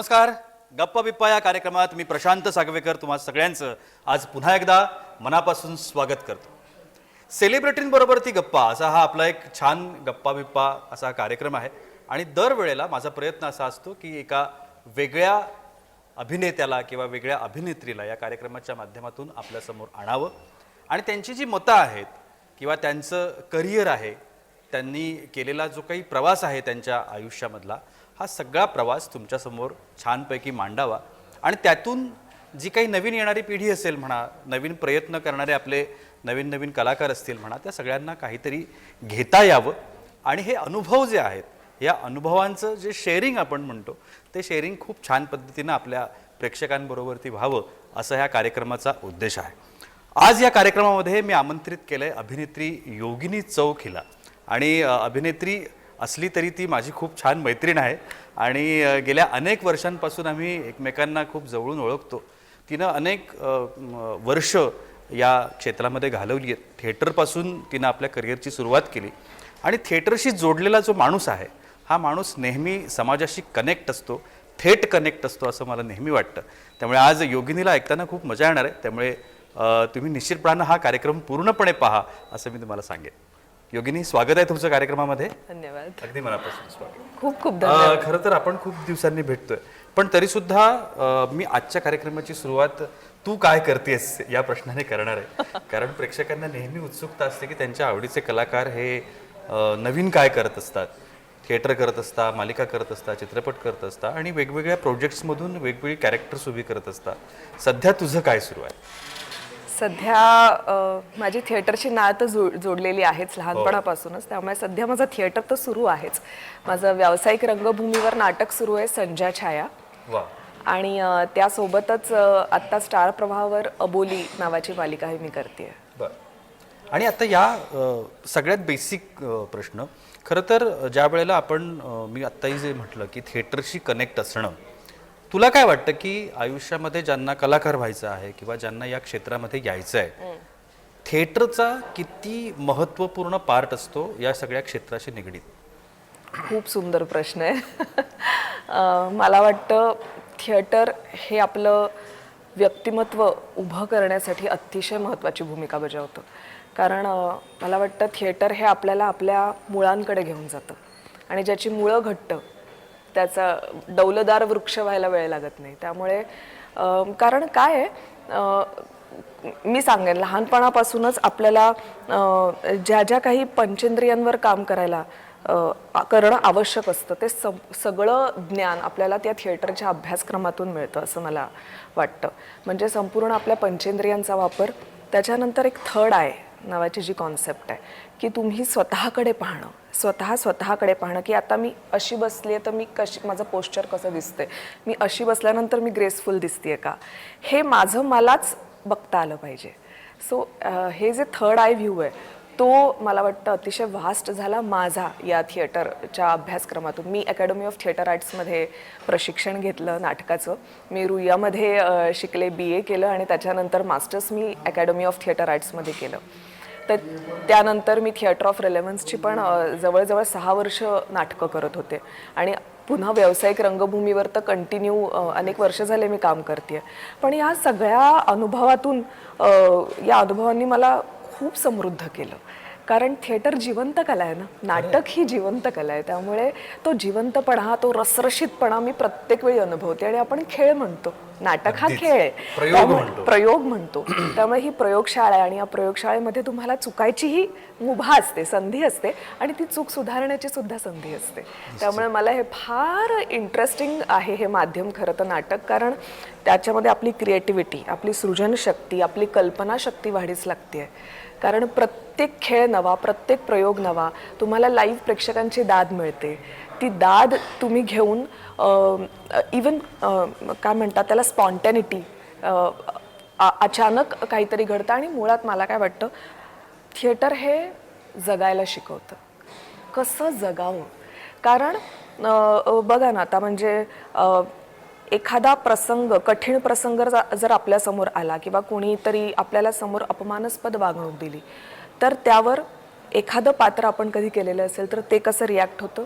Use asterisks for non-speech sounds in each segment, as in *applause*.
नमस्कार. गप्पा बिप्पा या कार्यक्रमात मी प्रशांत सागवेकर तुम्हा सगळ्यांचं आज पुन्हा एकदा मनापासून स्वागत करतो. सेलिब्रिटींबरोबर ती गप्पा असा हा आपला एक छान गप्पा बिप्पा असा कार्यक्रम आहे. आणि दरवेळेला माझा प्रयत्न असा असतो की एका वेगळ्या अभिनेत्याला किंवा वेगळ्या अभिनेत्रीला या कार्यक्रमाच्या माध्यमातून आपल्यासमोर आणावं. आणि त्यांची जी मतं आहेत किंवा त्यांचं करिअर आहे त्यांनी केलेला जो काही प्रवास आहे त्यांच्या आयुष्यामधला हा सगळा प्रवास तुमच्यासमोर छानपैकी मांडावा. आणि त्यातून जी काही नवीन येणारी पिढी असेल म्हणा नवीन प्रयत्न करणारे आपले नवीन नवीन कलाकार असतील म्हणा त्या सगळ्यांना काहीतरी घेता यावं. आणि हे अनुभव जे आहेत या अनुभवांचं जे शेअरिंग आपण म्हणतो ते शेअरिंग खूप छान पद्धतीनं आपल्या प्रेक्षकांबरोबरती व्हावं असं ह्या कार्यक्रमाचा उद्देश आहे. आज या कार्यक्रमामध्ये मी आमंत्रित केलं आहे अभिनेत्री योगिनी चौक हिला आणि अभिनेत्री असली तरी ती माझी खूप छान मैत्रीण आहे. आणि गेल्या अनेक वर्षांपासून आम्ही एकमेकांना खूप जवळून ओळखतो. तिनं अनेक वर्ष या क्षेत्रामध्ये घालवली आहेत. थिएटरपासून तिनं आपल्या करिअरची सुरुवात केली. आणि थिएटरशी जोडलेला जो माणूस आहे हा माणूस नेहमी समाजाशी कनेक्ट असतो थेट कनेक्ट असतो असं मला नेहमी वाटतं. त्यामुळे आज योगिनीला ऐकताना खूप मजा येणार आहे. त्यामुळे तुम्ही निश्चितपणानं हा कार्यक्रम पूर्णपणे पहा असं मी तुम्हाला सांगेन. योगिनी स्वागत आहे तुमचं कार्यक्रमामध्ये. धन्यवाद. अगदी मनापासून स्वागत. खूप खूप धन्यवाद. अ, खरं तर आपण खूप दिवसांनी भेटतोय. पण तरी सुद्धा अ, मी आजच्या कार्यक्रमाची सुरुवात तू काय करतेस या प्रश्नाने करणार आहे. कारण प्रेक्षकांना नेहमी उत्सुकता असते की त्यांच्या आवडीचे कलाकार हे अ, नवीन काय करत असतात. थिएटर करत असता मालिका करत असता चित्रपट करत असता आणि वेगवेगळ्या प्रोजेक्ट्समधून वेगवेगळी कॅरेक्टर्स उभी करत असतात. सध्या तुझं काय सुरू आहे? सध्या अ, माझी थिएटरची नाळ तर जोड जोडलेली आहेच लहानपणापासूनच. त्यामुळे सध्या माझं थिएटर तर सुरू आहेच. माझं व्यावसायिक रंगभूमीवर नाटक सुरू आहे संजय छाया. वा. आणि अ, त्यासोबतच अ, आत्ता स्टार प्रवाहावर अबोली नावाची मालिका ही मी करते बर. आणि आता या अ, सगळ्यात बेसिक प्रश्न. खरं तर ज्या वेळेला आपण अ, मी आत्ताही जे म्हटलं की थिएटरशी कनेक्ट असणं तुला काय वाटतं की आयुष्यामध्ये ज्यांना कलाकार व्हायचं आहे किंवा ज्यांना या क्षेत्रामध्ये यायचं आहे थिएटरचा किती महत्त्वपूर्ण पार्ट असतो या सगळ्या क्षेत्राशी निगडीत? खूप सुंदर प्रश्न आहे. *laughs* मला वाटतं थिएटर हे आपलं व्यक्तिमत्व उभं करण्यासाठी अतिशय महत्त्वाची भूमिका बजावतं. कारण मला वाटतं थिएटर हे आपल्याला आपल्या मुळांकडे घेऊन जातं. आणि ज्याची मुळं घट्ट त्याचा डौलदार वृक्ष व्हायला वेळ लागत नाही. त्यामुळे कारण काय आहे मी सांगेन लहानपणापासूनच आपल्याला ज्या ज्या काही पंचेंद्रियांवर काम करायला करणं आवश्यक असतं ते सग सगळं ज्ञान आपल्याला त्या थिएटरच्या अभ्यासक्रमातून मिळतं असं मला वाटतं. म्हणजे संपूर्ण आपल्या पंचेंद्रियांचा वापर त्याच्यानंतर एक थर्ड आहे नावाची जी कॉन्सेप्ट आहे की तुम्ही स्वतःकडे पाहणं. स्वतः स्वतःकडे पाहणं की आता मी अशी बसली आहे तर मी कशी माझं पोश्चर कसं दिसते मी अशी बसल्यानंतर मी ग्रेसफुल दिसते का? हे माझं मलाच बघता आलं पाहिजे. सो हे जे थर्ड आय व्ह्यू आहे तो मला वाटतं अतिशय व्हास्ट झाला माझा या थिएटरच्या अभ्यासक्रमातून. मी अकॅडमी ऑफ थिएटर आर्ट्समध्ये प्रशिक्षण घेतलं नाटकाचं. मी रुईयामध्ये शिकले बी ए केलं आणि त्याच्यानंतर मास्टर्स मी अकॅडमी ऑफ थिएटर आर्ट्समध्ये केलं. तर त्यानंतर मी थिएटर ऑफ रेलेव्हन्सची पण जवळजवळ सहा वर्ष नाटकं करत होते. आणि पुन्हा व्यावसायिक रंगभूमीवर तर कंटिन्यू अनेक वर्ष झाले मी काम करते पण या सगळ्या अनुभवातून या अनुभवांनी मला खूप समृद्ध केलं. कारण थिएटर जिवंत कला आहे ना. नाटक ही जिवंत कला आहे. त्यामुळे तो जिवंतपणा तो रसरशीतपणा मी प्रत्येक वेळी अनुभवते आणि आपण खेळ म्हणतो. नाटक हा खेळ आहे. प्रयोग म्हणतो. त्यामुळे ही प्रयोगशाळा आहे आणि या प्रयोगशाळेमध्ये तुम्हाला चुकायचीही मुभा असते संधी असते आणि ती चूक सुधारण्याची सुद्धा संधी असते. त्यामुळे मला हे फार इंटरेस्टिंग आहे हे माध्यम खरं तर नाटक. कारण त्याच्यामध्ये आपली क्रिएटिव्हिटी आपली सृजनशक्ती आपली कल्पनाशक्ती वाढीच लागते कारण प्रत्येक खेळ नवा प्रत्येक प्रयोग नवा तुम्हाला लाईव्ह प्रेक्षकांची दाद मिळते. ती दाद तुम्ही घेऊन इवन काय म्हणतात त्याला स्पॉन्टॅनिटी अचानक काहीतरी घडतं आणि मुळात मला काय वाटतं थिएटर हे जगायला शिकवतं. कसं जगावं? कारण बघा ना आता म्हणजे एखादा प्रसंग कठीण प्रसंग जर- आपल्यासमोर आला किंवा कोणीतरी आपल्याला समोर अपमानास्पद वागणूक दिली तर त्यावर एखादं पात्र आपण कधी केलेलं असेल तर ते कसं रिॲक्ट होतं?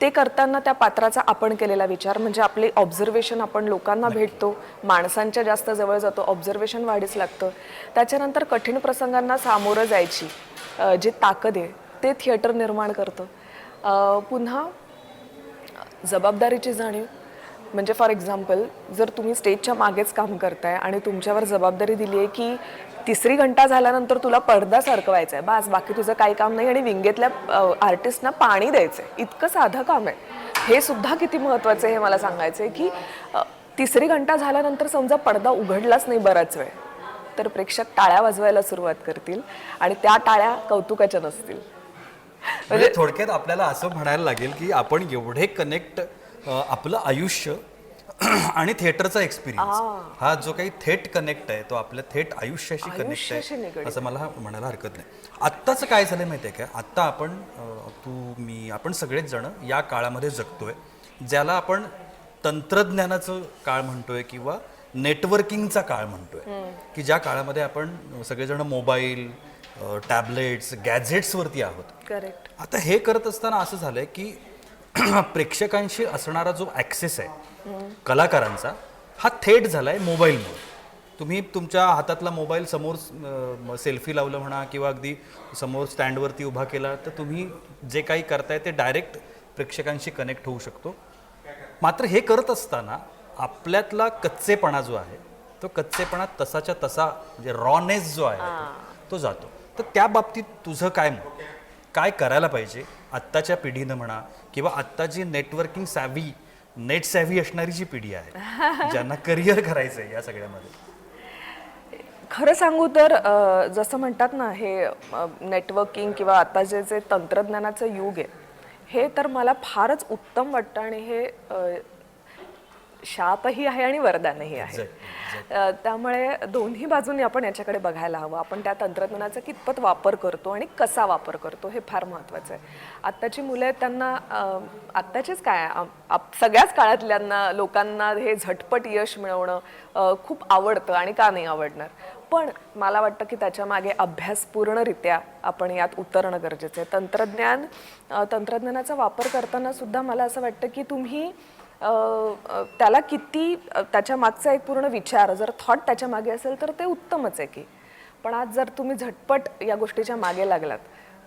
ते करताना त्या पात्राचा आपण केलेला विचार म्हणजे आपले ऑब्झर्वेशन आपण लोकांना भेटतो माणसांच्या जास्त जवळ जातो ऑब्झर्वेशन वाढीस लागतं. त्याच्यानंतर कठीण प्रसंगांना सामोरं जायची जी ताकद आहे ते थिएटर निर्माण करतं. पुन्हा जबाबदारीची जाणीव म्हणजे फॉर एक्झाम्पल जर तुम्ही स्टेजच्या मागेच काम करताय आणि तुमच्यावर जबाबदारी दिली आहे की तिसरी घंटा झाल्यानंतर तुला पडदा सरकवायचा आहे बास बाकी तुझं काही काम नाही आणि विंगेतल्या आर्टिस्टना पाणी द्यायचं आहे इतकं साधं काम आहे. हे सुद्धा किती महत्त्वाचं आहे हे मला सांगायचं आहे की तिसरी घंटा झाल्यानंतर समजा पडदा उघडलाच नाही बराच वेळ तर प्रेक्षक टाळ्या वाजवायला सुरुवात करतील आणि त्या टाळ्या कौतुकाच्या नसतील. म्हणजे थोडक्यात आपल्याला असं म्हणायला लागेल की आपण एवढे कनेक्ट आपलं आयुष्य *clears throat* आणि थिएटरचा एक्सपिरियन्स हा जो काही थेट कनेक्ट आहे तो आपल्या थेट आयुष्याशी कनेक्ट आहे. असं मला म्हणायला हरकत नाही. आत्ताचं काय झालं माहिती आहे का? आत्ता आपण तू मी आपण सगळेच जण या काळामध्ये जगतोय ज्याला आपण तंत्रज्ञानाचं काळ म्हणतोय किंवा नेटवर्किंगचा काळ म्हणतोय. की ज्या काळामध्ये आपण सगळेजण मोबाईल टॅबलेट्स गॅझेट्सवरती आहोत. करेक्ट आता हे करत असताना असं झालंय की *clears throat* प्रेक्षकांशी असणारा जो ॲक्सेस आहे कलाकारांचा हा थेट झालाय मोबाईलमुळे. तुम्ही तुमच्या हातातला मोबाईल समोर सेल्फी लावलं म्हणा किंवा अगदी समोर स्टँडवरती उभा केला तर तुम्ही जे काही करताय ते डायरेक्ट प्रेक्षकांशी कनेक्ट होऊ शकतो. मात्र हे करत असताना आपल्यातला कच्चेपणा जो आहे तो कच्चेपणा तसाच्या तसा म्हणजे रॉनेस जो आहे तो जातो. तर त्या बाबतीत तुझं काय मत? काय करायला पाहिजे? आत्ताच्या पिढीनं म्हणा किंवा आत्ता जी नेटवर्किंग सॅव्ही नेट सॅव्ही असणारी जी पिढी आहे ज्यांना करिअर करायचं आहे या सगळ्यामध्ये. खरं सांगू तर जसं म्हणतात ना हे नेटवर्किंग किंवा आता जे जे तंत्रज्ञानाचं युग आहे हे तर मला फारच उत्तम वाटतं आणि हे शापही आहे आणि वरदानही आहे. त्यामुळे दोन्ही बाजूनी आपण याच्याकडे बघायला हवं. आपण त्या तंत्रज्ञानाचा कितपत वापर करतो आणि कसा वापर करतो हे फार महत्त्वाचं आहे. आत्ताची मुलं आहेत त्यांना आत्ताचेच काय सगळ्याच काळातल्यांना लोकांना हे झटपट यश मिळवणं खूप आवडतं आणि का नाही आवडणार? पण मला वाटतं की त्याच्यामागे अभ्यासपूर्णरित्या आपण यात उतरणं गरजेचं आहे. तंत्रज्ञान तंत्रज्ञानाचा वापर करताना सुद्धा मला असं वाटतं की तुम्ही त्याला किती त्याच्या मागचा एक पूर्ण विचार जर थॉट त्याच्यामागे असेल तर ते उत्तमच आहे की. पण आज जर तुम्ही झटपट या गोष्टीच्या मागे लागलात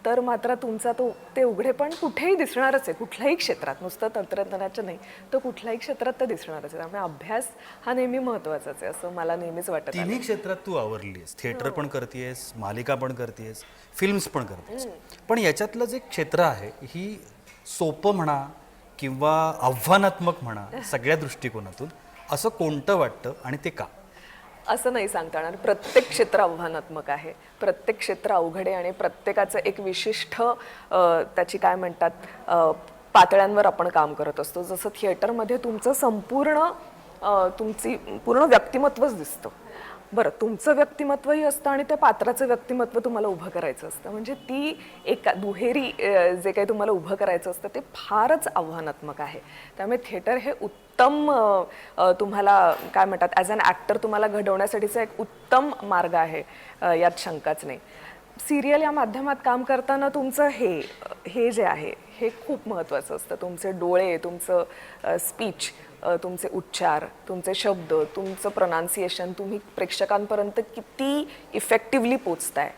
तर मात्र तुमचा तो ते उघडेपण कुठेही दिसणारच आहे कुठल्याही क्षेत्रात. नुसतं तंत्रज्ञानाच्या नाही तर कुठल्याही क्षेत्रात तर दिसणारच आहे. त्यामुळे अभ्यास हा नेहमी महत्त्वाचाच आहे असं मला नेहमीच वाटत. तिन्ही क्षेत्रात तू आवरलीस थिएटर पण करतेस मालिका पण करतेस फिल्म्स पण करतेस पण याच्यातलं जे क्षेत्र आहे ही सोपं म्हणा किंवा आव्हानात्मक म्हणा सगळ्या दृष्टिकोनातून असं कोणतं वाटतं आणि ते का? असं नाही सांगता येणार. प्रत्येक क्षेत्र आव्हानात्मक आहे. प्रत्येक क्षेत्र अवघड आहे आणि प्रत्येकाचं एक विशिष्ट त्याची काय म्हणतात पातळ्यांवर आपण काम करत असतो. जसं थिएटरमध्ये तुमचं संपूर्ण तुमची पूर्ण व्यक्तिमत्वच दिसतं. बरं तुमचं व्यक्तिमत्वही असतं आणि त्या पात्राचं व्यक्तिमत्व तुम्हाला उभं करायचं असतं. म्हणजे ती एका दुहेरी जे काही तुम्हाला उभं करायचं असतं ते फारच आव्हानात्मक आहे. त्यामुळे थिएटर हे उत्तम तुम्हाला काय म्हणतात ॲज अन ॲक्टर तुम्हाला घडवण्यासाठीचा एक उत्तम मार्ग आहे यात शंकाच नाही. सिरियल या माध्यमात काम करताना तुमचं हे हे जे आहे हे खूप महत्त्वाचं असतं. तुमचे डोळे तुमचं स्पीच तुमचे उच्चार तुमचे शब्द तुमचं प्रनान्सिएशन तुम्ही प्रेक्षकांपर्यंत किती इफेक्टिव्हली पोचताय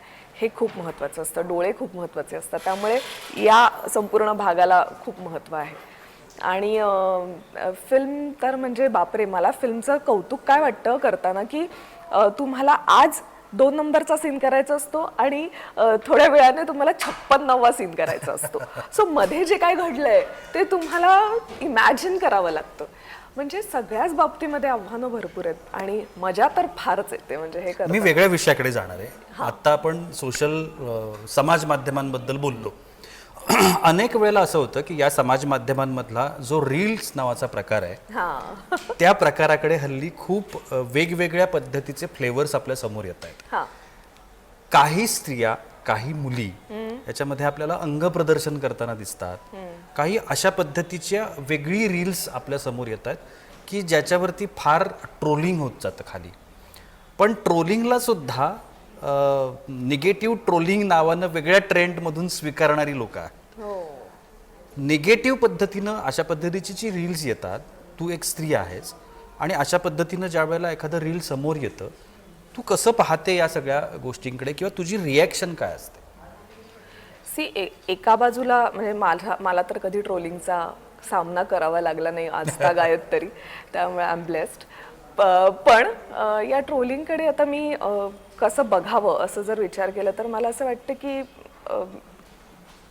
हे खूप महत्त्वाचं असतं. डोळे खूप महत्त्वाचे असतात. त्यामुळे या संपूर्ण भागाला खूप महत्त्व आहे. आणि फिल्म तर म्हणजे बापरे मला फिल्मचं कौतुक काय वाटतं करताना की तुम्हाला आज दोन नंबरचा सीन करायचा असतो आणि थोड्या वेळाने तुम्हाला छप्पन्नावा सीन करायचा असतो. सो मध्ये जे काय घडलंय ते तुम्हाला इमॅजिन करावं लागतं. म्हणजे सगळ्याच बाबतीमध्ये आव्हानं भरपूर आहेत आणि मजा तर फारच येते म्हणजे हे कर मी वेगळ्या विषयाकडे जाणार आहे. आत्ता आपण सोशल समाज माध्यमांबद्दल बोललो. *clears throat* अनेक वेळेला असं होतं की या समाज माध्यमांमधला जो रील्स नावाचा प्रकार आहे हां. *laughs* त्या प्रकाराकडे हल्ली खूप वेगवेगळ्या पद्धतीचे फ्लेवर्स आपल्यासमोर येत आहेत. हां. काही स्त्रिया काही मुली याच्यामध्ये आपल्याला अंग प्रदर्शन करताना दिसतात. काही अशा पद्धतीच्या वेगळी रील्स आपल्यासमोर येत आहेत की ज्याच्यावरती फार ट्रोलिंग होत जातं खाली. पण ट्रोलिंगला सुद्धा निगेटिव्ह ट्रोलिंग नावानं वेगळ्या ट्रेंडमधून स्वीकारणारी लोक आहेत. निगेटिव्ह पद्धतीनं अशा पद्धतीची जी रील्स येतात तू एक स्त्री आहेस आणि अशा पद्धतीनं ज्या वेळेला एखादं रील समोर येतं तू कसं पाहते या सगळ्या गोष्टींकडे किंवा तुझी रिॲक्शन काय असते? सी ए एका बाजूला म्हणजे माझा मला तर कधी ट्रोलिंगचा सामना करावा लागला नाही आजता गायत तरी *laughs* त्यामुळे आय एम ब्लेस्ड पण या ट्रोलिंगकडे आता मी कसं बघावं असं जर विचार केला तर मला असं वाटतं की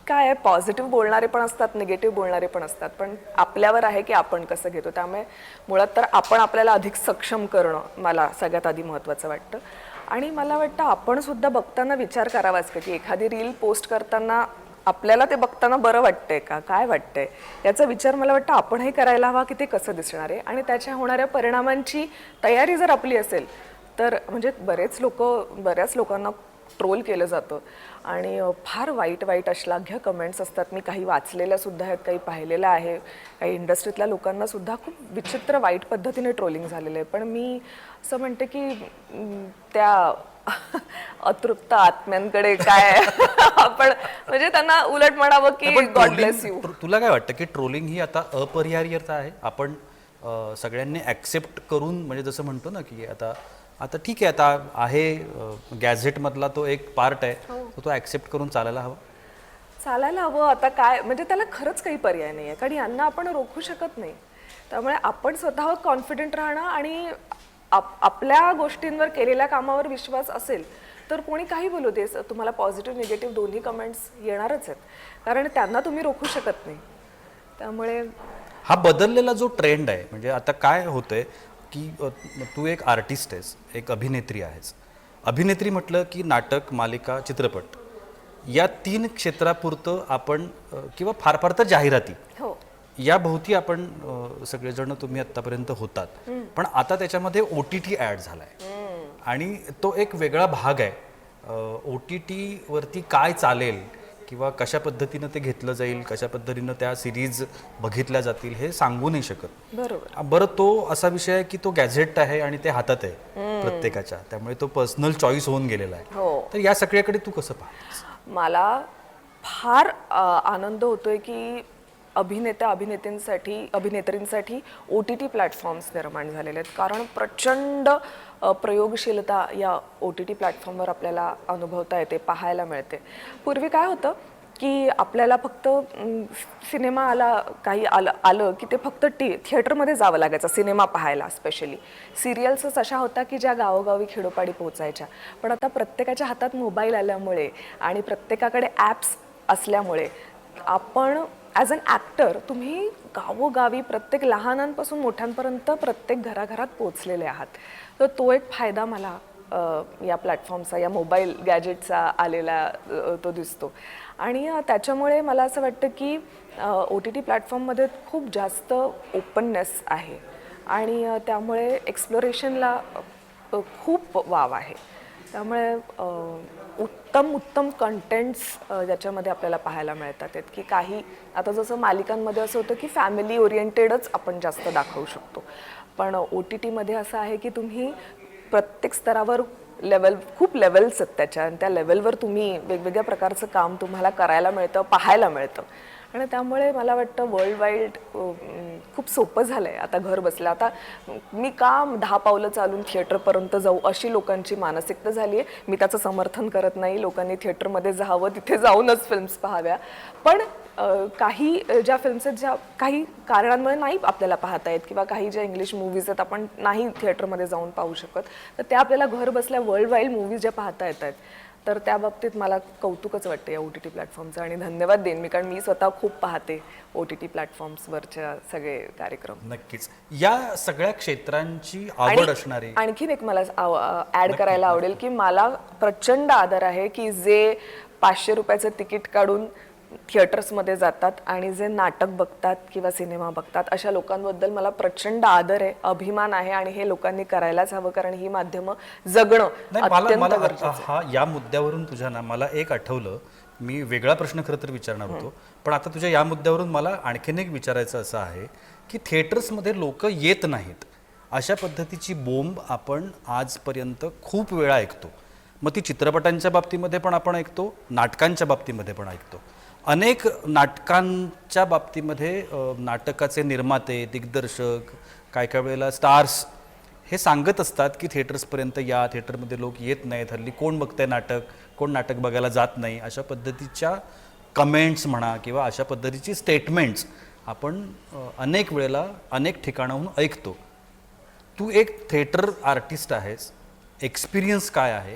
काय आहे? पॉझिटिव्ह बोलणारे पण असतात निगेटिव्ह बोलणारे पण असतात. पण आपल्यावर आहे की आपण कसं घेतो? त्यामुळे मुळात तर आपण आपल्याला अधिक सक्षम करणं मला सगळ्यात आधी महत्त्वाचं वाटतं. आणि मला वाटतं आपण सुद्धा बघताना विचार करावाच का की एखादी रील पोस्ट करताना आपल्याला ते बघताना बरं वाटतंय का? काय वाटतंय? याचा विचार मला वाटतं आपणही करायला हवा की ते कसं दिसणार आहे? आणि त्याच्या होणाऱ्या परिणामांची तयारी जर आपली असेल तर म्हणजे बरेच लोक बऱ्याच लोकांना ट्रोल केलं जातं. आणि फार वाईट वाईट अश्लाघ्य कमेंट्स असतात. मी काही वाचलेल्या सुद्धा आहेत काही पाहिलेल्या आहे. काही इंडस्ट्रीतल्या लोकांना सुद्धा खूप विचित्र वाईट पद्धतीने ट्रोलिंग झालेलं आहे. पण मी असं म्हणते की त्या अतृप्त आत्म्यांकडे काय *laughs* आपण म्हणजे त्यांना उलट म्हणावं की गॉड ब्लेस यू तुला काय वाटतं की ट्रोलिंग ही आता अपरिहार्यता आहे? आपण सगळ्यांनी ॲक्सेप्ट करून म्हणजे जसं म्हणतो ना की आता आता ठीक आहे आता आहे गॅझेटमधला तो एक पार्ट आहे. तर तो ॲक्सेप्ट करून चालायला हवा. चालायला हवं. आता काय म्हणजे त्याला खरंच काही पर्याय नाही आहे कारण यांना आपण रोखू शकत नाही. त्यामुळे आपण स्वतःवर कॉन्फिडेंट राहणं आणि आप आपल्या गोष्टींवर केलेल्या कामावर विश्वास असेल तर कोणी काही बोलू दे. तुम्हाला पॉझिटिव्ह निगेटिव्ह दोन्ही कमेंट्स येणारच आहेत. कारण त्यांना तुम्ही रोखू शकत नाही. त्यामुळे हा बदललेला जो ट्रेंड आहे म्हणजे आता काय होतंय? की तू एक आर्टिस्ट आहेस एक अभिनेत्री आहेस. अभिनेत्री म्हटलं की नाटक मालिका चित्रपट. या तीन क्षेत्रापुरतं आपण किंवा फार फार तर जाहिराती. हो. या भोवती आपण सगळेजण तुम्ही आतापर्यंत होतात. पण आता त्याच्यामध्ये ओ टी टी ॲड झालाय. आणि तो एक वेगळा भाग आहे. ओ टी टी वरती काय चालेल किंवा कशा पद्धतीनं ते घेतलं जाईल कशा पद्धतीनं त्या सिरीज बघितल्या जातील हे सांगू नाही शकत. बरोबर. बरं तो असा विषय आहे की तो गॅझेट आहे आणि ते हातात आहे प्रत्येकाच्या. त्यामुळे तो पर्सनल चॉईस होऊन गेलेला आहे. हो. तर या सगळ्याकडे तू कसं पाहतेस? मला फार आनंद होतोय की अभिनेता अभिनेत्रींसाठी अभिनेत्रींसाठी ओ टी टी प्लॅटफॉर्म्स निर्माण झालेले आहेत. कारण प्रचंड प्रयोगशीलता या ओ टी टी प्लॅटफॉर्मवर आपल्याला अनुभवता येते पाहायला मिळते. पूर्वी काय होतं की आपल्याला फक्त सिनेमा आला काही आलं आलं की ते फक्त टी थिएटरमध्ये जावं लागायचं सिनेमा पाहायला स्पेशली सिरियल्सच अशा होता की ज्या गावोगावी खेडोपाडी पोहोचायच्या. पण आता प्रत्येकाच्या हातात मोबाईल आल्यामुळे आणि प्रत्येकाकडे ॲप्स असल्यामुळे आपण ॲज अन ॲक्टर तुम्ही गावोगावी प्रत्येक लहानांपासून मोठ्यांपर्यंत प्रत्येक घराघरात पोचलेले आहात. तर तो एक फायदा मला या प्लॅटफॉर्मचा या मोबाईल गॅजेटचा आलेला तो दिसतो. आणि त्याच्यामुळे मला असं वाटतं की ओ टी टी प्लॅटफॉर्ममध्ये खूप जास्त ओपननेस आहे. आणि त्यामुळे एक्सप्लोरेशनला खूप वाव आहे. त्यामुळे उत्तम उत्तम कंटेंट्स ज्याच्यामध्ये आपल्याला पाहायला मिळतात आहेत. की काही आता जसं मालिकांमध्ये असं होतं की फॅमिली ओरिएंटेडच आपण जास्त दाखवू शकतो. पण ओ टी टीमध्ये असं आहे की तुम्ही प्रत्येक स्तरावर लेवल खूप लेवल्स आहेत त्याच्या. आणि त्या लेवलवर तुम्ही वेगवेगळ्या प्रकारचं काम तुम्हाला करायला मिळतं पाहायला मिळतं. आणि त्यामुळे मला वाटतं वर्ल्ड वाईड खूप सोपं झालं आहे आता घर बसलं आता मी का दहा पावलं चालून थिएटरपर्यंत जाऊ अशी लोकांची मानसिकता झाली आहे मी त्याचं समर्थन करत नाही. लोकांनी थिएटरमध्ये जावं तिथे जाऊनच फिल्म्स पाहाव्या. पण काही ज्या फिल्म्स आहेत ज्या काही कारणांमुळे नाही आपल्याला पाहता येत किंवा काही ज्या इंग्लिश मूवीज आहेत आपण नाही थिएटरमध्ये जाऊन पाहू शकत तर त्या आपल्याला घर बसल्या वर्ल्ड वाईड मूवीज ज्या पाहता येत आहेत. तर त्या बाबतीत मला कौतुकच वाटतं या ओ टी टी प्लॅटफॉर्मचं आणि धन्यवाद देईन मी कारण मी स्वतः खूप पाहते ओ टी टी प्लॅटफॉर्म्सवरच्या सगळे कार्यक्रम. नक्कीच. या सगळ्या क्षेत्रांची आवड असणारी आणखीन एक मला ऍड करायला आवडेल की मला प्रचंड आदर आहे की जे पाचशे रुपयाचं तिकीट काढून थिएटर्समध्ये जातात आणि जे नाटक बघतात किंवा सिनेमा बघतात अशा लोकांबद्दल मला प्रचंड आदर आहे अभिमान आहे आणि हे लोकांनी करायलाच हवं कारण ही माध्यमं जगणं हा या मुद्द्यावरून तुझ्या ना मला एक आठवलं मी वेगळा प्रश्न खरं तर विचारणार होतो पण आता तुझ्या या मुद्द्यावरून मला आणखीन एक विचारायचं असं आहे की थिएटर्समध्ये लोक येत नाहीत अशा पद्धतीची बोंब आपण आजपर्यंत खूप वेळा ऐकतो. मग ती चित्रपटांच्या बाबतीमध्ये पण आपण ऐकतो नाटकांच्या बाबतीमध्ये पण ऐकतो. अनेक नाटकांच्या बाबतीमध्ये नाटकाचे निर्माते दिग्दर्शक काय काय वेळेला स्टार्स हे सांगत असतात की थिएटर्सपर्यंत या थिएटरमध्ये लोक येत नाहीत. हल्ली कोण बघतंय नाटक? कोण नाटक बघायला जात नाही? अशा पद्धतीच्या कमेंट्स म्हणा किंवा अशा पद्धतीची स्टेटमेंट्स आपण अनेक वेळेला अनेक ठिकाणाहून ऐकतो. तू एक थिएटर आर्टिस्ट आहेस. एक्सपिरियन्स काय आहे?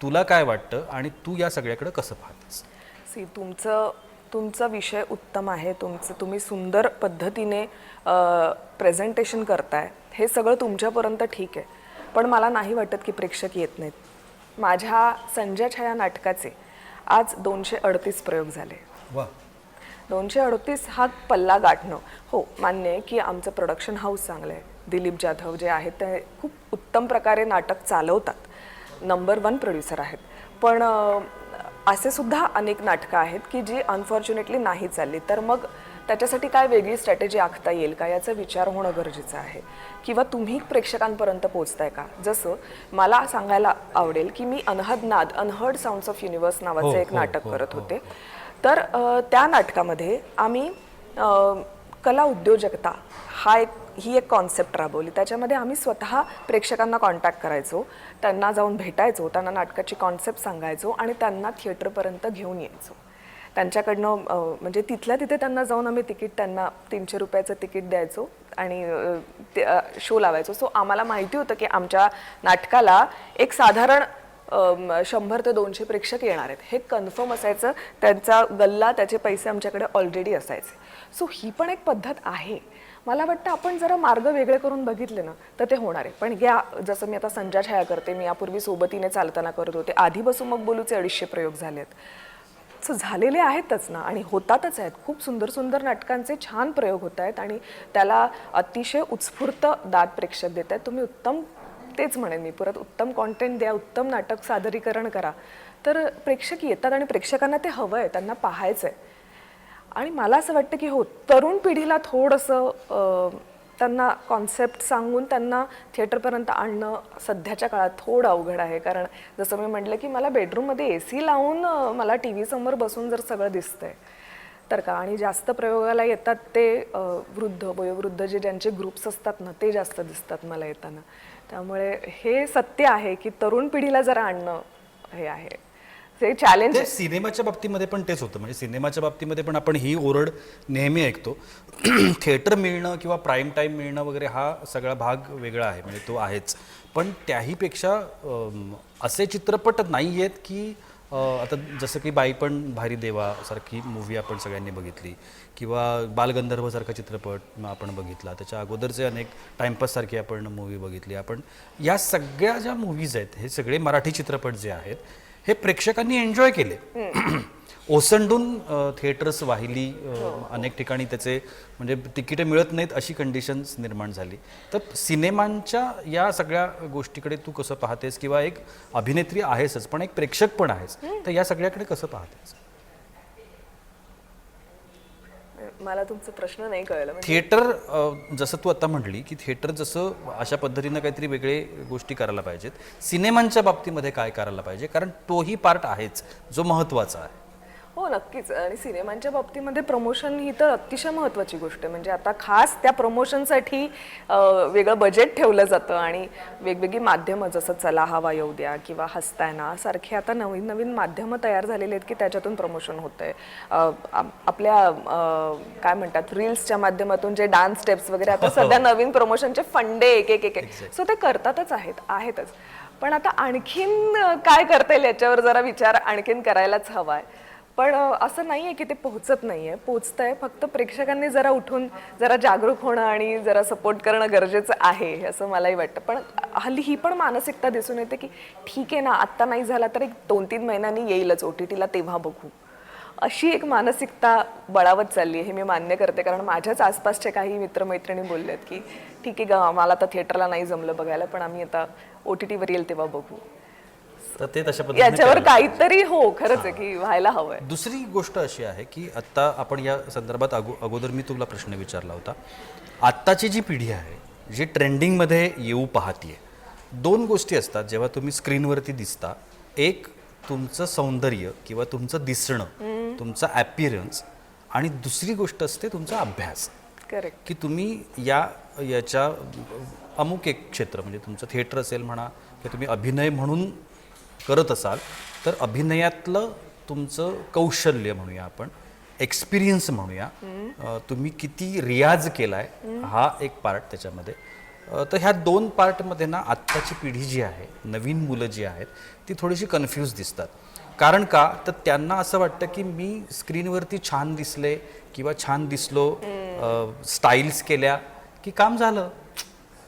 तुला काय वाटतं? आणि तू या सगळ्याकडे कसं पाहतेस? सी तुमचं तुमचा विषय उत्तम आहे तुमचं तुम्ही सुंदर पद्धतीने प्रेझेंटेशन करताय हे सगळं तुमच्यापर्यंत ठीक आहे. पण मला नाही वाटत की प्रेक्षक येत नाहीत. माझ्या संजय छाया नाटकाचे आज दोनशे अडतीस प्रयोग झाले. वा. दोनशे अडतीस हा पल्ला गाठणं. हो मान्य आहे की आमचं प्रोडक्शन हाऊस चांगलं आहे. दिलीप जाधव जे आहेत ते खूप उत्तम प्रकारे नाटक चालवतात. नंबर वन प्रोड्युसर आहेत. पण असे सुद्धा अनेक नाटकं आहेत की जी अनफॉर्च्युनेटली नाही चालली. तर मग त्याच्यासाठी काय वेगळी स्ट्रॅटेजी आखता येईल का? याचा विचार होणं गरजेचं आहे. किंवा तुम्ही प्रेक्षकांपर्यंत पोहोचताय का? जसं मला सांगायला आवडेल की मी अनहद नाद अनहर्ड साऊंड्स ऑफ युनिवर्स नावाचं एक नाटक करत होते. तर त्या नाटकामध्ये आम्ही कला उद्योजकता हा एक ही एक कॉन्सेप्ट राबवली. त्याच्यामध्ये आम्ही स्वतः प्रेक्षकांना कॉन्टॅक्ट करायचो. त्यांना जाऊन भेटायचो. त्यांना नाटकाची कॉन्सेप्ट सांगायचो आणि त्यांना थिएटरपर्यंत घेऊन यायचो. त्यांच्याकडनं म्हणजे तिथल्या तिथे त्यांना जाऊन आम्ही तिकीट त्यांना तीनशे रुपयाचं तिकीट द्यायचो आणि शो लावायचो. सो आम्हाला माहिती होतं की आमच्या नाटकाला एक साधारण शंभर ते दोनशे प्रेक्षक येणार आहेत. हे कन्फर्म असायचं. त्यांचा गल्ला त्याचे पैसे आमच्याकडे ऑलरेडी असायचे. सो ही पण एक पद्धत आहे. मला वाटतं आपण जरा मार्ग वेगळे करून बघितले ना तर ते होणार आहे. पण या जसं मी आता संजा छाया करते मी यापूर्वी सोबतीने चालताना करत होते. आधी बसून मग बोलूचे अडीचशे प्रयोग झालेत. सो झालेले आहेतच ना आणि होतातच आहेत. खूप सुंदर सुंदर नाटकांचे छान प्रयोग होत आहेत आणि त्याला अतिशय उत्स्फूर्त दाद प्रेक्षक देत आहेत. तुम्ही उत्तम तेच म्हणेन मी परत उत्तम कॉन्टेंट द्या उत्तम नाटक सादरीकरण करा. तर प्रेक्षक येतात आणि प्रेक्षकांना ते हवं आहे त्यांना पाहायचं आहे आणि मला असं वाटतं की हो तरुण पिढीला थोडंसं त्यांना कॉन्सेप्ट सांगून त्यांना थिएटरपर्यंत आणणं सध्याच्या काळात थोडं अवघड आहे. कारण जसं मी म्हटलं की मला बेडरूममध्ये ए सी लावून मला टी व्हीसमोर बसून जर सगळं दिसतंय तर का? आणि जास्त प्रयोगाला येतात ते वृद्ध वयोवृद्ध जे ज्यांचे ग्रुप्स असतात ना ते जास्त दिसतात मला येताना. त्यामुळे हे सत्य आहे की तरुण पिढीला जरा आणणं हे आहे. ते चॅलेंज ते सिनेमाच्या बाबतीमध्ये पण तेच होतं. म्हणजे सिनेमाच्या बाबतीमध्ये पण आपण ही ओरड नेहमी ऐकतो. *clears throat* थिएटर मिळणं किंवा प्राईम टाईम मिळणं वगैरे हा सगळा भाग वेगळा आहे. म्हणजे तो आहेच. पण त्याहीपेक्षा असे चित्रपट नाही आहेत की आता जसं की बाई पण भारी देवा सारखी मूवी आपण सगळ्यांनी बघितली. किंवा बालगंधर्वसारखा चित्रपट आपण बघितला. त्याच्या अगोदरचे अनेक टाइमपाससारखी आपण मूवी बघितली. आपण या सगळ्या ज्या मूवीज आहेत हे सगळे मराठी चित्रपट जे आहेत हे प्रेक्षकांनी एन्जॉय केले. ओसंडून थिएटर्स वाहिली अ, अनेक ठिकाणी त्याचे म्हणजे तिकीटे मिळत नाहीत अशी कंडिशन्स निर्माण झाली. तर सिनेमांच्या या सगळ्या गोष्टीकडे तू कसं पाहतेस किंवा एक अभिनेत्री आहेसच पण एक प्रेक्षक पण आहेस तर या सगळ्याकडे कसं पाहतेस? मला तुमचा प्रश्न नाही कळलं. म्हणजे थिएटर जसं तू आता म्हटली की थिएटर जसं अशा पद्धतीनं काहीतरी वेगळे गोष्टी करायला पाहिजेत. सिनेमांच्या बाबतीमध्ये काय करायला पाहिजे? कारण तोही पार्ट आहेच जो महत्त्वाचा आहे. हो नक्कीच. आणि सिनेमांच्या बाबतीमध्ये प्रमोशन ही तर अतिशय महत्त्वाची गोष्ट आहे. म्हणजे आता खास त्या प्रमोशनसाठी वेगळं बजेट ठेवलं जातं आणि वेगवेगळी माध्यमं जसं चला हवा येऊ द्या किंवा हसताय ना सारखी आता नवीन नवीन माध्यमं तयार झालेली आहेत की त्याच्यातून प्रमोशन होतं आहे आपल्या काय म्हणतात रील्सच्या माध्यमातून जे डान्स स्टेप्स वगैरे आता *laughs* सध्या नवीन प्रमोशनचे फंडे एक एक एक सो ते करतातच आहेत आहेतच. पण आता आणखीन काय करता येईल याच्यावर जरा विचार आणखीन करायलाच हवा आहे पण असं नाही आहे की ते पोहोचत नाही आहे पोचतंय फक्त प्रेक्षकांनी जरा उठून जरा जागरूक होणं आणि जरा सपोर्ट करणं गरजेचं आहे असं मलाही वाटतं. पण हल्ली ही पण मानसिकता दिसून येते की ठीक आहे ना आत्ता नाही झाला तर एक दोन तीन महिन्यांनी येईलच ओ टी टीला तेव्हा बघू. अशी एक मानसिकता बळावत चालली आहे हे मी मान्य करते. कारण माझ्याच आसपासचे काही मित्रमैत्रिणी बोलले आहेत की ठीक आहे ग मला आता थिएटरला नाही जमलं बघायला पण आम्ही आता ओ टी टीवर येईल तेव्हा बघू. तर ते तशा पद्धतीने याच्यावर काहीतरी हो खरंच आहे की व्हायला हवंय. दुसरी गोष्ट अशी आहे की आत्ता आपण या संदर्भात अगो अगोदर मी तुला प्रश्न विचारला होता. आत्ताची जी पिढी आहे जी ट्रेंडिंगमध्ये येऊ पाहतीये दोन गोष्टी असतात जेव्हा तुम्ही स्क्रीनवरती दिसता. एक तुमचं सौंदर्य किंवा तुमचं दिसणं तुमचा ॲपिरन्स आणि दुसरी गोष्ट असते तुमचा अभ्यास. करेक्ट की तुम्ही या याच्या अमुक एक क्षेत्र म्हणजे तुमचं थिएटर असेल म्हणा किंवा तुम्ही अभिनय म्हणून करत असाल तर अभिनयातलं तुमचं कौशल्य म्हणूया आपण एक्सपिरियन्स म्हणूया. तुम्ही किती रियाज केलाय हा एक पार्ट त्याच्यामध्ये. तर ह्या दोन पार्टमध्ये ना आत्ताची पिढी जी आहे नवीन मुलं जी आहेत ती थोडीशी कन्फ्यूज दिसतात. कारण का? तर त्यांना असं वाटतं की मी स्क्रीनवरती छान दिसले किंवा छान दिसलो स्टाईल्स केल्या की काम झालं.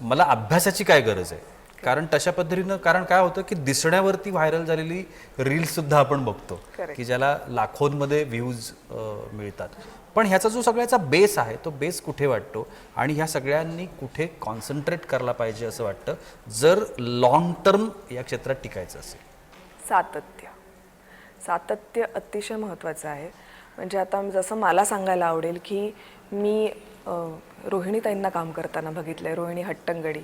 मला अभ्यासाची काय गरज आहे? कारण तशा पद्धतीनं कारण काय होतं की दिसण्यावरती व्हायरल झालेली रील्स सुद्धा आपण बघतो. की ज्याला लाखोंमध्ये व्ह्यूज मिळतात. पण ह्याचा जो सगळ्याचा बेस आहे तो बेस कुठे वाटतो? आणि ह्या सगळ्यांनी कुठे कॉन्सन्ट्रेट करायला पाहिजे असं वाटतं? जर लॉंग टर्म या क्षेत्रात टिकायचं असेल. सातत्य. सातत्य अतिशय महत्त्वाचं आहे. म्हणजे आता जसं मला सांगायला आवडेल की मी रोहिणीताईंना काम करताना बघितलं आहे रोहिणी हट्टंगडी.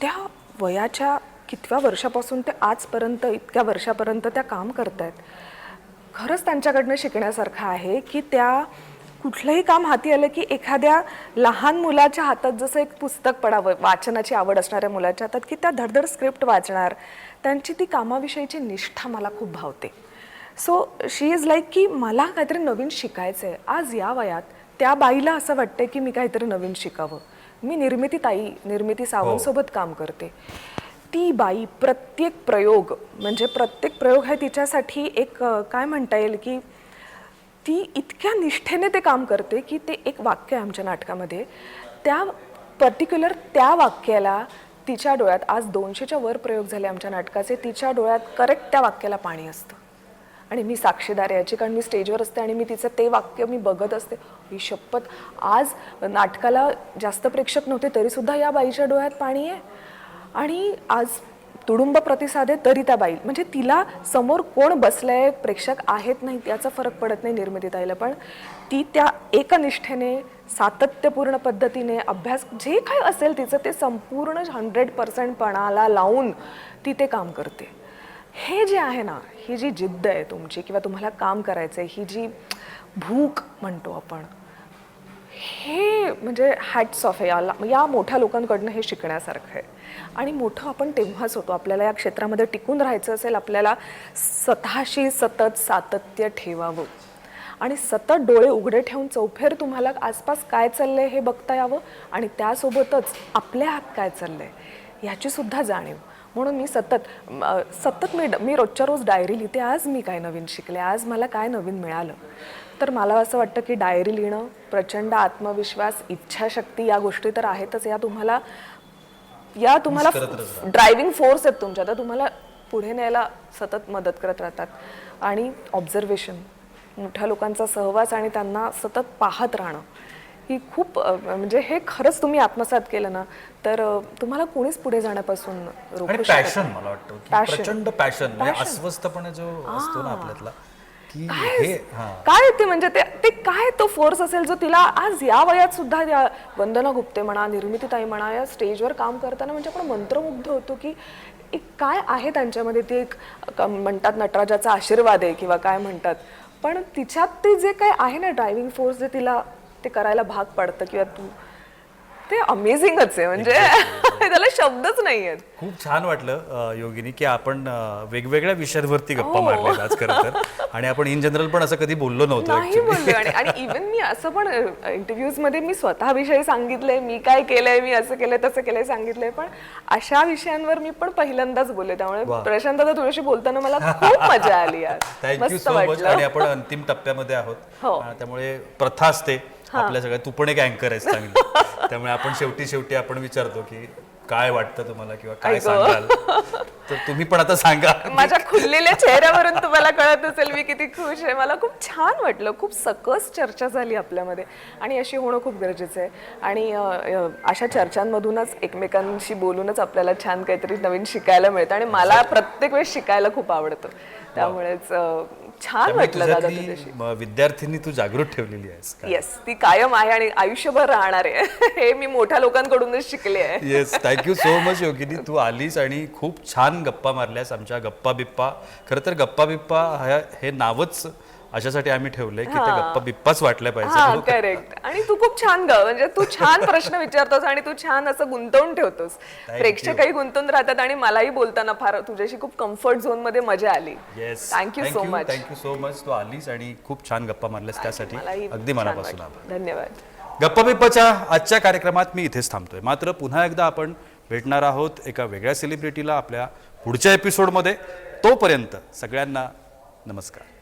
त्या वयाच्या कितव्या वर्षापासून ते आजपर्यंत इतक्या वर्षापर्यंत त्या काम करत आहेत खरंच त्यांच्याकडनं शिकण्यासारखं आहे की त्या कुठलंही काम हाती आलं की एखाद्या लहान मुलाच्या हातात जसं एक पुस्तक पडावं वाचनाची आवड असणाऱ्या मुलाच्या हातात की त्या धडधड स्क्रिप्ट वाचणार. त्यांची ती कामाविषयीची निष्ठा मला खूप भावते. सो शी इज लाईक की मला काहीतरी नवीन शिकायचं आहे आज या वयात त्या बाईला असं वाटतं की मी काहीतरी नवीन शिकावं. मी निर्मिती ताई निर्मिती सावंतसोबत काम करते. ती बाई प्रत्येक प्रयोग म्हणजे प्रत्येक प्रयोग हे तिच्यासाठी एक काय म्हणता येईल की ती इतक्या निष्ठेने ते काम करते की ते एक वाक्य आहे आमच्या नाटकामध्ये. त्या पर्टिक्युलर त्या वाक्याला तिच्या डोळ्यात आज दोनशेच्या वर प्रयोग झाले आमच्या नाटकाचे तिच्या डोळ्यात करेक्ट त्या वाक्याला पाणी असतं. आणि मी साक्षीदार याची कारण मी स्टेजवर असते आणि मी तिचं ते वाक्य मी बघत असते. ही शपथ. आज नाटकाला जास्त प्रेक्षक नव्हते तरीसुद्धा या बाईच्या डोळ्यात पाणी आहे. आणि आज तुडुंब प्रतिसाद आहे तरी त्या बाई म्हणजे तिला समोर कोण बसलंय प्रेक्षक आहेत नाही याचा फरक पडत नाही निर्मितीताईला. पण ती त्या एकनिष्ठेने सातत्यपूर्ण पद्धतीने अभ्यास जे काही असेल तिचं ते संपूर्ण हंड्रेड पर्सेंटपणाला लावून ती ते काम करते. हे जे आहे ना ही जी जिद्द आहे तुमची किंवा तुम्हाला काम करायचं आहे ही जी भूक म्हणतो आपण हे म्हणजे हॅट्स ऑफ आहे. याला या मोठ्या लोकांकडनं हे शिकण्यासारखं आहे. आणि मोठं आपण तेव्हाच होतो. आपल्याला या क्षेत्रामध्ये टिकून राहायचं असेल आपल्याला स्वतःशी सतत सातत्य ठेवावं. आणि सतत डोळे उघडे ठेवून चौफेर तुम्हाला आसपास काय चाललंय हे बघता यावं आणि त्यासोबतच आपल्या हात काय चाललंय आहे सुद्धा जाणीव. म्हणून मी सतत सतत मी मी रोजच्या रोज डायरी लिहिते. आज मी काय नवीन शिकले? आज मला काय नवीन मिळालं? तर मला असं वाटतं की डायरी लिहिणं प्रचंड आत्मविश्वास इच्छाशक्ती या गोष्टी तर आहेतच. या तुम्हाला या तुम्हाला ड्रायव्हिंग फोर्स आहेत तुमच्या. तर तुम्हाला पुढे न्यायला सतत मदत करत राहतात. आणि ऑब्झर्वेशन मोठ्या लोकांचा सहवास आणि त्यांना सतत पाहत राहणं. ही खूप म्हणजे हे खरंच तुम्ही आत्मसात केलं ना तर तुम्हाला कोणीच पुढे जाण्यापासून रोखू पॅशन मला वाटतं की. प्रचंड पॅशन म्हणजे अस्वस्थपणे जो असतो ना आपल्यातला की काय ते म्हणजे ते ते काय तो फोर्स असेल जो तिला आज या वयात सुद्धा या वंदना गुप्ते म्हणा निर्मितीताई म्हणा या स्टेजवर काम करताना म्हणजे आपण मंत्रमुग्ध होतो की एक काय आहे त्यांच्यामध्ये ते एक क- म्हणतात नटराजाचा आशीर्वाद आहे किंवा काय म्हणतात. पण तिच्यात ते जे काय आहे ना ड्रायव्हिंग फोर्स जे तिला ते करायला भाग पडतं किंवा तू ते अमेझिंगच आहे म्हणजे त्याला शब्दच नाही आहेत खूप छान वाटलं योगिनी की आपण वेगवेगळ्या विषयांवरती हो. गप्पा मारल्या आज खरं तर. आणि आपण इन जनरल पण असं कधी बोललो नव्हतो नाही बोलले. आणि इवन मी असं पण इंटरव्ह्यूजमध्ये मी स्वतःविषयी सांगितलंय मी काय केलंय मी असं केलंय तसं केलंय सांगितलंय पण अशा विषयांवर मी पण पहिल्यांदाच बोलले. त्यामुळे. प्रशांत दादा तुझ्याशी बोलताना मला खूप मजा आली यार थँक्यू सो मच आणि आपण अंतिम टप्प्यामध्ये आहोत. हो. त्यामुळे प्रथा असते. आपल्या सगळ्या तू पण एक अँकर आहेस चांगली. *laughs* त्यामुळे आपण शेवटी शेवटी आपण विचारतो की काय वाटतं तुम्हाला किंवा काय. सांगाल? तर तुम्ही पण आता सांगा. माझ्या खुललेल्या चेहऱ्यावरून तुम्हाला कळत असेल मी किती खुश आहे. मला खूप छान वाटलं. खूप सकस चर्चा झाली आपल्यामध्ये. आणि अशी होणं खूप गरजेचं आहे. आणि अशा चर्चांमधूनच एकमेकांशी बोलूनच आपल्याला छान काहीतरी नवीन शिकायला मिळतं. आणि मला प्रत्येक वेळेस शिकायला खूप आवडतं. त्यामुळेच छान वाटलं दादा तुझ्याशी. विद्यार्थिनी तू जागृत ठेवलेली आहेस येस ती कायम आहे आणि आयुष्यभर राहणार आहे. *laughs* हे मी मोठ्या लोकांकडूनच शिकले आहे. Yes thank you so much Yogini. तू आलीस आणि खूप छान गप्पा मारल्यास आमच्या गप्पा बिप्पा खरं तर गप्पा बिप्पा हे नावच अशासाठी आम्ही ठेवलंय की ते गप्पा बिप्पाच वाटल्या हा पाहिजे करेक्ट आणि तू खूप छान ग म्हणजे तू छान प्रश्न विचारतोस आणि तू छान असं गुंतवून ठेवतोस. प्रेक्षकही गुंतवून राहतात आणि मलाही बोलताना फार तुझ्याशी खूप कम्फर्ट झोनमध्ये मजा आली. Yes thank you so much thank you so much तू आलीस आणि खूप छान गप्पा मारल्यास त्यासाठी. मलाही अगदी छान मनापासून वाटलं. आभार. धन्यवाद. गप्पा बिप्पाच्या आजच्या कार्यक्रमात मी इथेच थांबतोय. मात्र पुन्हा एकदा आपण भेटणार आहोत एका वेगळ्या सेलिब्रिटीला आपल्या पुढच्या एपिसोडमध्ये तोपर्यंत सगळ्यांना नमस्कार.